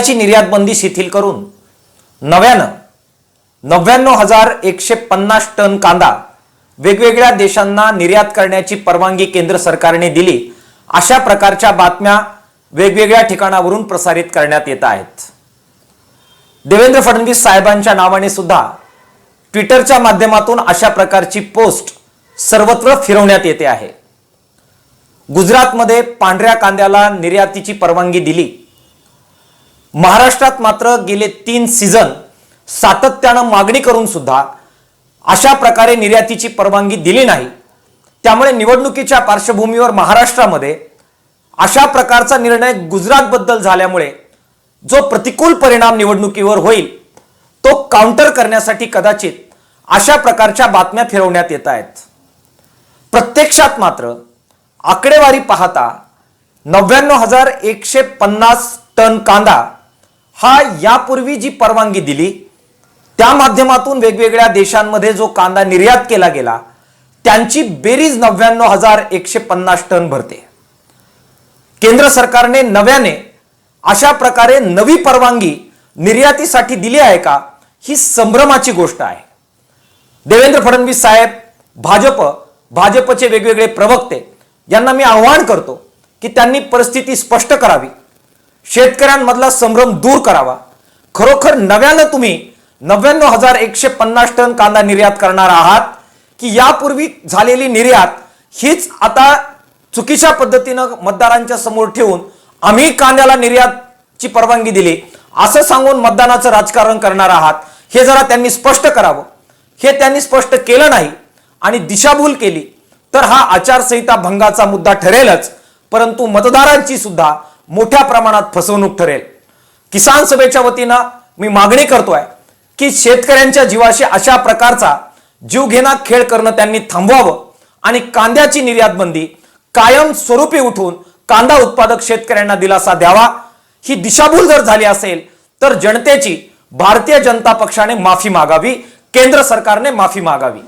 कांद्याची निर्यात बंदी शिथिल करून नव्यानं नव्याण्णव हजार एकशे पन्नास टन कांदा वेगवेगळ्या देशांना निर्यात करण्याची परवानगी केंद्र सरकारने दिली अशा प्रकारच्या बातम्या वेगवेगळ्या ठिकाणावरून प्रसारित करण्यात येत आहेत. देवेंद्र फडणवीस साहेबांच्या नावाने सुद्धा ट्विटरच्या माध्यमातून अशा प्रकारची पोस्ट सर्वत्र फिरवण्यात येते आहे. गुजरातमध्ये पांढऱ्या कांद्याला निर्यातीची परवानगी दिली. महाराष्ट्रात मात्र गेले तीन सीझन सातत्यानं मागणी करून सुद्धा अशा प्रकारे निर्यातीची परवानगी दिली नाही. त्यामुळे निवडणुकीच्या पार्श्वभूमीवर महाराष्ट्रामध्ये अशा प्रकारचा निर्णय गुजरातबद्दल झाल्यामुळे जो प्रतिकूल परिणाम निवडणुकीवर होईल तो काउंटर करण्यासाठी कदाचित अशा प्रकारच्या बातम्या फिरवण्यात येत आहेत. प्रत्यक्षात मात्र आकडेवारी पाहता नव्याण्णव हजार एकशे पन्नास टन कांदा हा यापूर्वी जी परवानगी दिली त्या माध्यमातून वेगवेगळ्या देशांमध्ये जो कांदा निर्यात केला गेला त्यांची बेरीज नव्याण्णव हजार एकशे पन्नास टन भरते. केंद्र सरकारने नव्याने अशा प्रकारे नवी परवानगी निर्यातीसाठी दिली आहे का ही संभ्रमाची गोष्ट आहे. देवेंद्र फडणवीस साहेब भाजप भाजपचे वेगवेगळे प्रवक्ते यांना मी आव्हान करतो की त्यांनी परिस्थिती स्पष्ट करावी. शेतकऱ्यांमधला संभ्रम दूर करावा. खरोखर नव्यानं तुम्ही नव्याण्णव हजार एकशे पन्नास टन कांदा निर्यात करणार आहात की यापूर्वी झालेली निर्यात हीच आता चुकीच्या पद्धतीनं मतदारांच्या समोर ठेवून आम्ही कांद्याला निर्यातची परवानगी दिली असं सांगून मतदानाचं राजकारण करणार आहात हे जरा त्यांनी स्पष्ट करावं. हे त्यांनी स्पष्ट केलं नाही आणि दिशाभूल केली तर हा आचारसंहिता भंगाचा मुद्दा ठरेलच परंतु मतदारांची सुद्धा मोठ्या प्रमाणात फसवणूक ठरेल. किसान सभेच्या वतीनं मी मागणी करतोय की शेतकऱ्यांच्या जीवाशी अशा प्रकारचा जीवघेणा खेळ करणं त्यांनी थांबवावं आणि कांद्याची निर्यात बंदी कायम स्वरूपी उठून कांदा उत्पादक शेतकऱ्यांना दिलासा द्यावा. ही दिशाभूल जर झाली असेल तर जनतेची भारतीय जनता पक्षाने माफी मागावी केंद्र सरकारने माफी मागावी.